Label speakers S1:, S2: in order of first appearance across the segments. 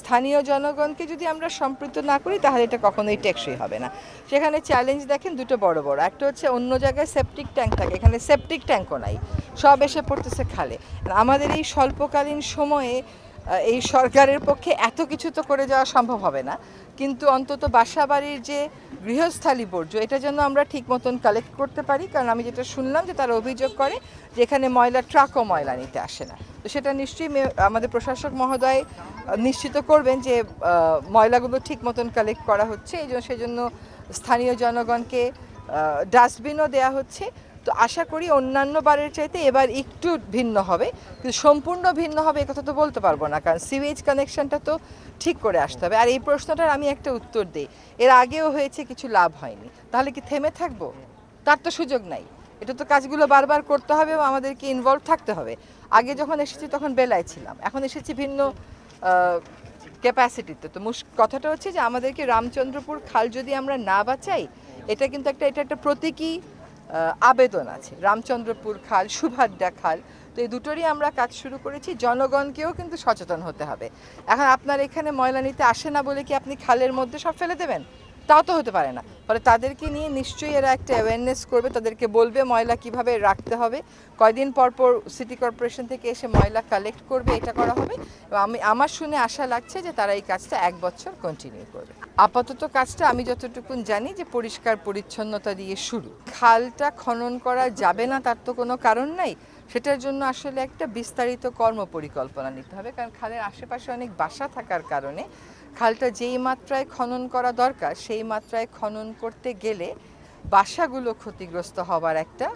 S1: স্থানীয় জনগণকে যদি আমরা সম্পৃক্ত না করি তাহলে এটা কখনোই টেকসই হবে না। সেখানে চ্যালেঞ্জ দেখেন দুটো বড় বড়। একটা হচ্ছে অন্য জায়গায় সেপটিক ট্যাঙ্ক থাকে। এখানে সেপটিক ট্যাঙ্কও নাই। সব এসে পড়তেছে খালে। আমাদের এই স্বল্পকালীন সময়ে এই সরকারের পক্ষে এত কিছু তো করে যাওয়া সম্ভব হবে না। কিন্তু অন্তত বাসাবাড়ির যে গৃহস্থালী বর্জ্য, এটা যেন আমরা ঠিক মতন কালেক্ট করতে পারি। কারণ আমি যেটা শুনলাম যে তারা অভিযোগ করে যে এখানে ময়লা ট্রাকও ময়লা নিতে আসে না। তো সেটা নিশ্চয়ই আমাদের প্রশাসক মহোদয় নিশ্চিত করবেন যে ময়লাগুলো ঠিক মতন কালেক্ট করা হচ্ছে। এই জন্য সেজন্য স্থানীয় জনগণকে ডাস্টবিনও দেয়া হচ্ছে। তো আশা করি অন্যান্য বারের চাইতে এবার একটু ভিন্ন হবে, কিন্তু সম্পূর্ণ ভিন্ন হবে কথা তো বলতে পারব না, কারণ সিওয়েজ কানেকশনটা তো ঠিক করে আসতে হবে। আর এই প্রশ্নটার আমি একটা উত্তর দিই, এর আগেও হয়েছে কিছু লাভ হয়নি, তাহলে কি থেমে থাকব? তার তো সুযোগ নাই, এটা তো কাজগুলো বারবার করতে হবে এবং আমাদেরকে ইনভলভ থাকতে হবে। আগে যখন এসেছি তখন বেলায় ছিলাম, এখন এসেছি ভিন্ন ক্যাপাসিটিতে তো মুশ, কথাটা হচ্ছে যে আমাদেরকে রামচন্দ্রপুর খাল যদি আমরা না বাঁচাই, এটা কিন্তু একটা, এটা একটা প্রতীকী আবেদন আছে। রামচন্দ্রপুর খাল সুভাদ্রা খাল। তো এই দুটোরই আমরা কাজ শুরু করেছি। জনগণকেও কিন্তু সচেতন হতে হবে। এখন আপনার এখানে ময়লা নিতে আসে না বলে কি আপনি খালের মধ্যে সব ফেলে দেবেন? তাও তো হতে পারে না। ফলে তাদেরকে নিয়ে নিশ্চয়ই এরা একটা অ্যাওয়ারনেস করবে, তাদেরকে বলবে ময়লা কীভাবে রাখতে হবে। কয়দিন পর পর সিটি কর্পোরেশন থেকে এসে ময়লা কালেক্ট করবে, এটা করা হবে। এবং আমি, আমার শুনে আশা লাগছে যে তারা এই কাজটা এক বছর কন্টিনিউ করবে। আপাতত কাজটা আমি যতটুকুন জানি যে পরিষ্কার পরিচ্ছন্নতা দিয়ে শুরু। খালটা খনন করা যাবে না, তার তো কোনো কারণ নাই। সেটার জন্য আসলে একটা বিস্তারিত কর্ম পরিকল্পনা নিতে হবে, কারণ খালের আশেপাশে অনেক বাসা থাকার কারণে খালটা যেই মাত্রায় খনন করা দরকার, সেই মাত্রায় খনন করতে গেলে বাসাগুলো ক্ষতিগ্রস্ত হবার একটা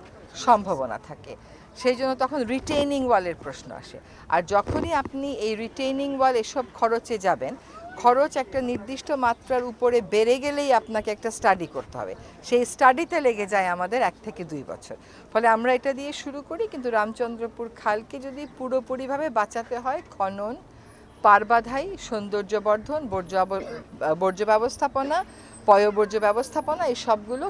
S1: সম্ভাবনা থাকে। সেই জন্য তখন রিটেইনিং ওয়ালের প্রশ্ন আসে। আর যখনই আপনি এই রিটেইনিং ওয়াল এসব খরচে যাবেন, খরচ একটা নির্দিষ্ট মাত্রার উপরে বেড়ে গেলেই আপনাকে একটা স্টাডি করতে হবে। সেই স্টাডিতে লেগে যায় আমাদের এক থেকে দুই বছর। ফলে আমরা এটা দিয়ে শুরু করি, কিন্তু রামচন্দ্রপুর খালকে যদি পুরোপুরিভাবে বাঁচাতে হয় খনন পারবাধাই সৌন্দর্যবর্ধন বর্জ্য আব- বর্জ্য ব্যবস্থাপনা পয়বর্জ্য ব্যবস্থাপনা এই সবগুলো